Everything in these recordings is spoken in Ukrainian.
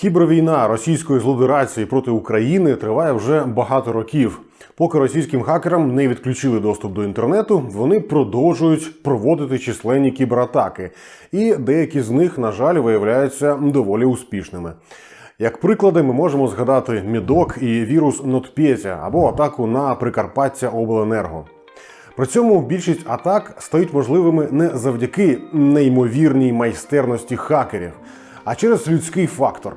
Кібервійна російської злодерації проти України триває вже багато років. Поки російським хакерам не відключили доступ до інтернету, вони продовжують проводити численні кібератаки, і деякі з них, на жаль, виявляються доволі успішними. Як приклади, ми можемо згадати Мідок і вірус Нотпетя або атаку на Прикарпаття Обленерго. При цьому більшість атак стають можливими не завдяки неймовірній майстерності хакерів, а через людський фактор.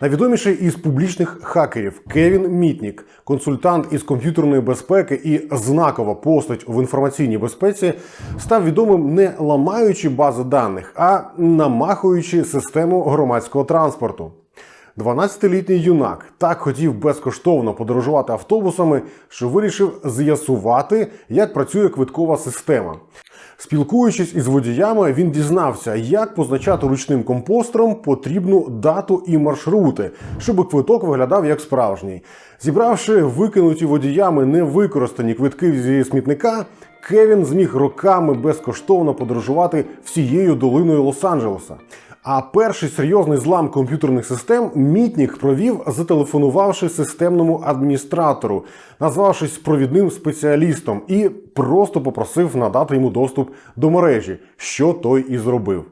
Найвідоміший із публічних хакерів Кевін Мітнік, консультант із комп'ютерної безпеки і знакова постать в інформаційній безпеці, став відомим не ламаючи бази даних, а намахуючи систему громадського транспорту. 12-літній юнак так хотів безкоштовно подорожувати автобусами, що вирішив з'ясувати, як працює квиткова система. Спілкуючись із водіями, він дізнався, як позначати ручним компостером потрібну дату і маршрути, щоб квиток виглядав як справжній. Зібравши викинуті водіями невикористані квитки зі смітника, Кевін зміг роками безкоштовно подорожувати всією долиною Лос-Анджелеса. А перший серйозний злам комп'ютерних систем Мітнік провів, зателефонувавши системному адміністратору, назвавшись провідним спеціалістом, і просто попросив надати йому доступ до мережі, що той і зробив.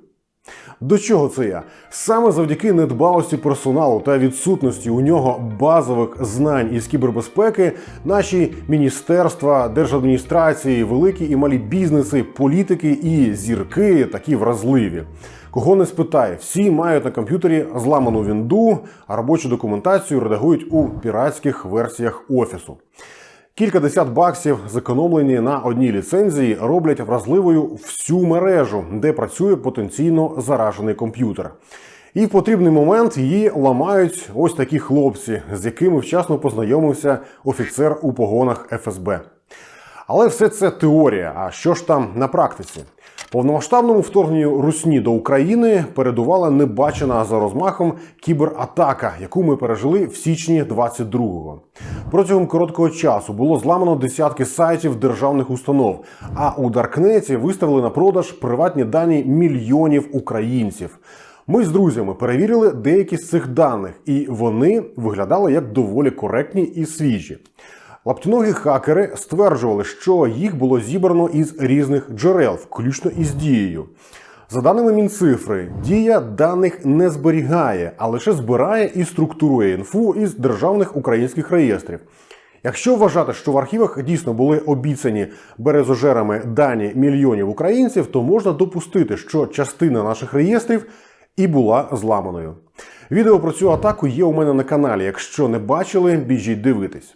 До чого це я? Саме завдяки недбалості персоналу та відсутності у нього базових знань із кібербезпеки наші міністерства, держадміністрації, великі і малі бізнеси, політики і зірки такі вразливі. Кого не спитай, всі мають на комп'ютері зламану вінду, а робочу документацію редагують у піратських версіях офісу. Кілька десят баксів, зекономлені на одній ліцензії, роблять вразливою всю мережу, де працює потенційно заражений комп'ютер. І в потрібний момент її ламають ось такі хлопці, з якими вчасно познайомився офіцер у погонах ФСБ. Але все це теорія. А що ж там на практиці? Повномасштабному вторгненню Русні до України передувала небачена за розмахом кібератака, яку ми пережили в січні 22-го. Протягом короткого часу було зламано десятки сайтів державних установ. А у Даркнеті виставили на продаж приватні дані мільйонів українців. Ми з друзями перевірили деякі з цих даних, і вони виглядали як доволі коректні і свіжі. Лаптіногі хакери стверджували, що їх було зібрано із різних джерел, включно із дією. За даними Мінцифри, дія даних не зберігає, а лише збирає і структурує інфу із державних українських реєстрів. Якщо вважати, що в архівах дійсно були обіцяні березожерами дані мільйонів українців, то можна допустити, що частина наших реєстрів і була зламаною. Відео про цю атаку є у мене на каналі. Якщо не бачили, біжіть дивитись.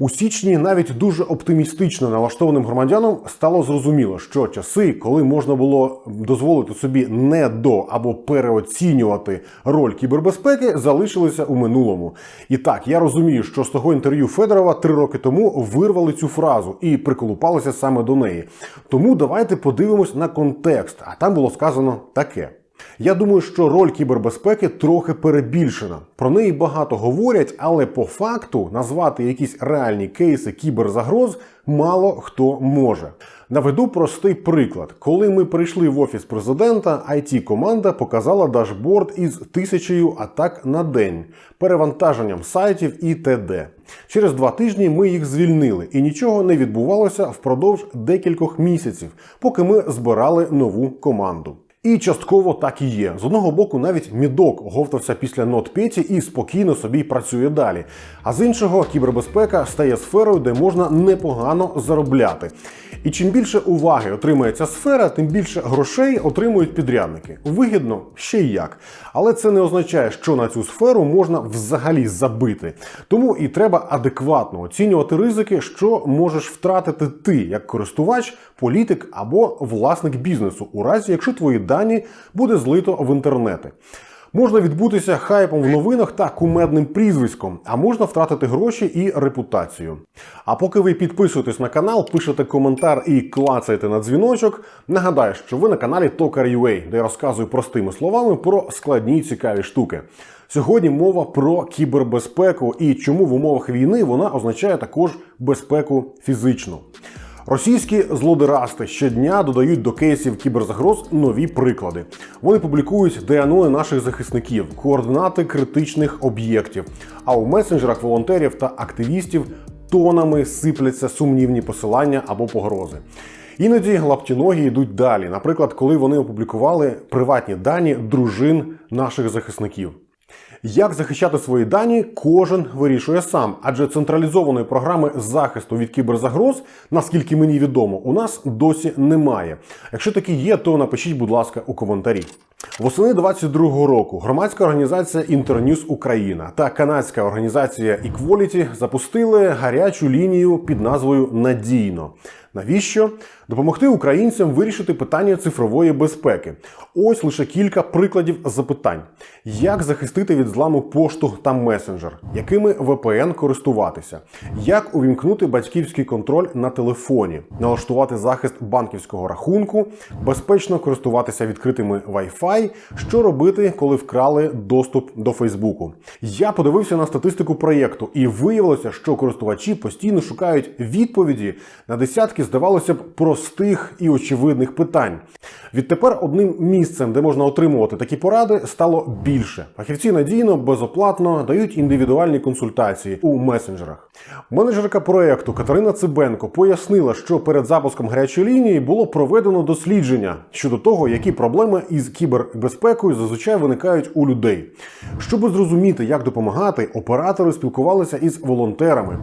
У січні навіть дуже оптимістично налаштованим громадянам стало зрозуміло, що часи, коли можна було дозволити собі не до або переоцінювати роль кібербезпеки, залишилися у минулому. І так, я розумію, що з того інтерв'ю Федорова три роки тому вирвали цю фразу і приколупалися саме до неї. Тому давайте подивимось на контекст. А там було сказано таке. Я думаю, що роль кібербезпеки трохи перебільшена. Про неї багато говорять, але по факту назвати якісь реальні кейси кіберзагроз мало хто може. Наведу простий приклад. Коли ми прийшли в офіс президента, it команда показала дашборд із тисячею атак на день, перевантаженням сайтів і т.д. Через два тижні ми їх звільнили, і нічого не відбувалося впродовж декількох місяців, поки ми збирали нову команду. І частково так і є. З одного боку, навіть мідок оговтався після нотпеті і спокійно собі працює далі. А з іншого, кібербезпека стає сферою, де можна непогано заробляти. І чим більше уваги отримує ця сфера, тим більше грошей отримують підрядники. Вигідно ще й як. Але це не означає, що на цю сферу можна взагалі забити. Тому і треба адекватно оцінювати ризики, що можеш втратити ти як користувач, політик або власник бізнесу, у разі якщо твої дані буде злито в інтернети. Можна відбутися хайпом в новинах та кумедним прізвиськом, а можна втратити гроші і репутацію. А поки ви підписуєтесь на канал, пишете коментар і клацаєте на дзвіночок, нагадаю, що ви на каналі Tokar.ua, де я розказую простими словами про складні цікаві штуки. Сьогодні мова про кібербезпеку і чому в умовах війни вона означає також безпеку фізичну. Російські злодерасти щодня додають до кейсів кіберзагроз нові приклади. Вони публікують ДНО наших захисників, координати критичних об'єктів. А у месенджерах волонтерів та активістів тонами сипляться сумнівні посилання або погрози. Іноді лаптіногі йдуть далі. Наприклад, коли вони опублікували приватні дані дружин наших захисників. Як захищати свої дані, кожен вирішує сам, адже централізованої програми захисту від кіберзагроз, наскільки мені відомо, у нас досі немає. Якщо такі є, то напишіть, будь ласка, у коментарі. Восени 22-го року громадська організація Інтерньюз Україна та канадська організація Equality запустили гарячу лінію під назвою Надійно. Навіщо? Допомогти українцям вирішити питання цифрової безпеки. Ось лише кілька прикладів запитань: як захистити від зламу пошту та месенджер, якими VPN користуватися, як увімкнути батьківський контроль на телефоні, налаштувати захист банківського рахунку, безпечно користуватися відкритими Wi-Fi, що робити, коли вкрали доступ до Фейсбуку. Я подивився на статистику проєкту, і виявилося, що користувачі постійно шукають відповіді на десятки, здавалося б, простих і очевидних питань. Відтепер одним місцем, де можна отримувати такі поради, стало більше. Фахівці надійно, безоплатно дають індивідуальні консультації у месенджерах. Менеджерка проекту Катерина Цибенко пояснила, що перед запуском гарячої лінії було проведено дослідження щодо того, які проблеми із кібербезпекою зазвичай виникають у людей. Щоб зрозуміти, як допомагати, оператори спілкувалися із волонтерами.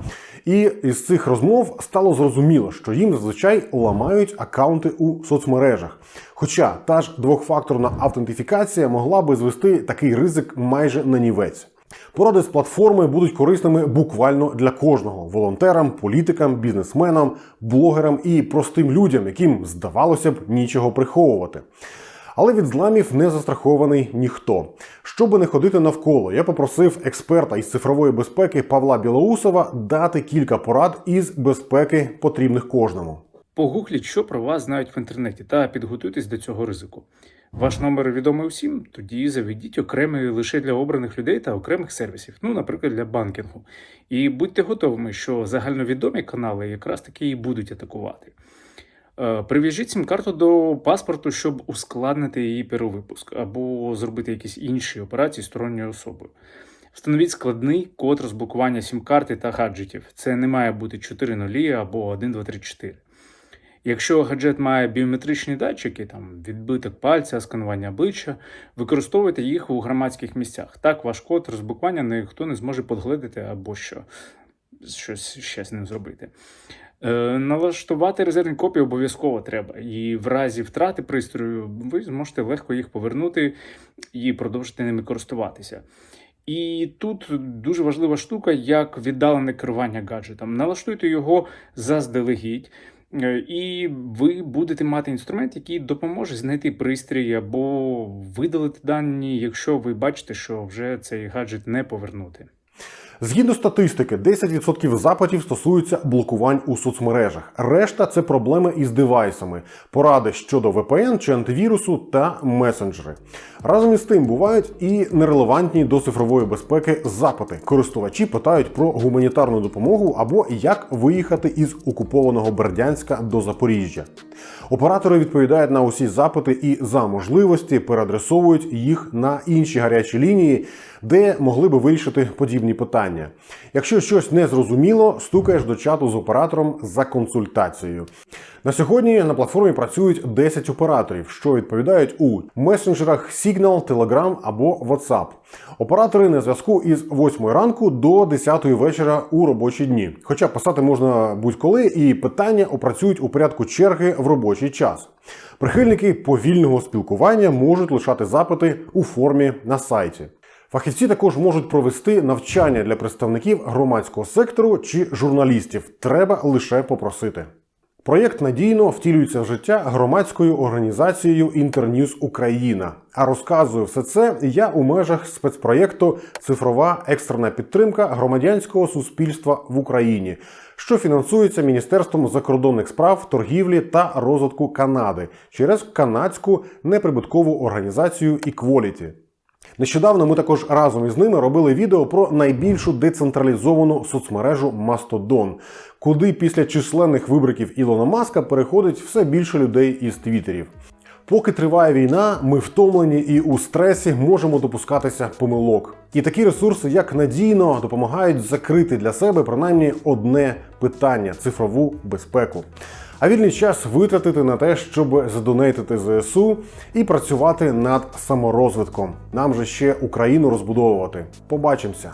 І із цих розмов стало зрозуміло, що їм зазвичай ламають акаунти у соцмережах. Хоча та ж двохфакторна автентифікація могла би звести такий ризик майже на нівець. Поради з платформи будуть корисними буквально для кожного волонтерам, політикам, бізнесменам, блогерам і простим людям, яким здавалося б нічого приховувати. Але від зламів не застрахований ніхто. Щоби не ходити навколо, я попросив експерта із цифрової безпеки Павла Білоусова дати кілька порад із безпеки потрібних кожному. Погугліть, що про вас знають в інтернеті, та підготуйтесь до цього ризику. Ваш номер відомий усім, тоді заведіть окремий лише для обраних людей та окремих сервісів, ну, наприклад, для банкінгу. І будьте готовими, що загальновідомі канали якраз таки і будуть атакувати. Е, Прив'яжіть сім-карту до паспорту, щоб ускладнити її перевипуск, або зробити якісь інші операції сторонньою особою. Встановіть складний код розблокування сім-карти та гаджетів. Це не має бути 4 нулі або 1, 2, 3, 4. Якщо гаджет має біометричні датчики, там відбиток пальця, сканування обличчя, використовуйте їх у громадських місцях. Так ваш код розблокування ніхто не зможе подгледити або що щось ще з ним зробити. Е, налаштувати резервні копії обов'язково треба, і в разі втрати пристрою ви зможете легко їх повернути і продовжити ними користуватися. І тут дуже важлива штука, як віддалене керування гаджетом. Налаштуйте його заздалегідь. Е, І ви будете мати інструмент, який допоможе знайти пристрій або видалити дані, якщо ви бачите, що вже цей гаджет не повернути. Згідно статистики, 10% запитів стосуються блокувань у соцмережах. Решта це проблеми із девайсами, поради щодо VPN чи антивірусу та месенджери. Разом із тим бувають і нерелевантні до цифрової безпеки запити. Користувачі питають про гуманітарну допомогу або як виїхати із окупованого Бердянська до Запоріжжя. Оператори відповідають на усі запити і за можливості переадресовують їх на інші гарячі лінії, де могли би вирішити подібні питання. Якщо щось не зрозуміло, стукаєш до чату з оператором за консультацією. На сьогодні на платформі працюють 10 операторів, що відповідають у месенджерах Signal, Telegram або WhatsApp. Оператори на зв'язку із 8 ранку до 10 вечора у робочі дні. Хоча писати можна будь-коли, і питання опрацюють у порядку черги в робочий час. Прихильники повільного спілкування можуть лишати запити у формі на сайті. Фахівці також можуть провести навчання для представників громадського сектору чи журналістів. Треба лише попросити. Проєкт надійно втілюється в життя громадською організацією Інтерньюз Україна. А розказую все це я у межах спецпроєкту Цифрова екстрена підтримка громадянського суспільства в Україні, що фінансується Міністерством закордонних справ, торгівлі та розвитку Канади через канадську неприбуткову організацію Equality. Нещодавно ми також разом із ними робили відео про найбільшу децентралізовану соцмережу Mastodon, куди після численних вибриків Ілона Маска переходить все більше людей із твіттерів. Поки триває війна, ми втомлені і у стресі можемо допускатися помилок. І такі ресурси, як надійно, допомагають закрити для себе принаймні одне питання цифрову безпеку. А вільний час витратити на те, щоб задонейтити ЗСУ і працювати над саморозвитком. Нам же ще Україну розбудовувати. Побачимося.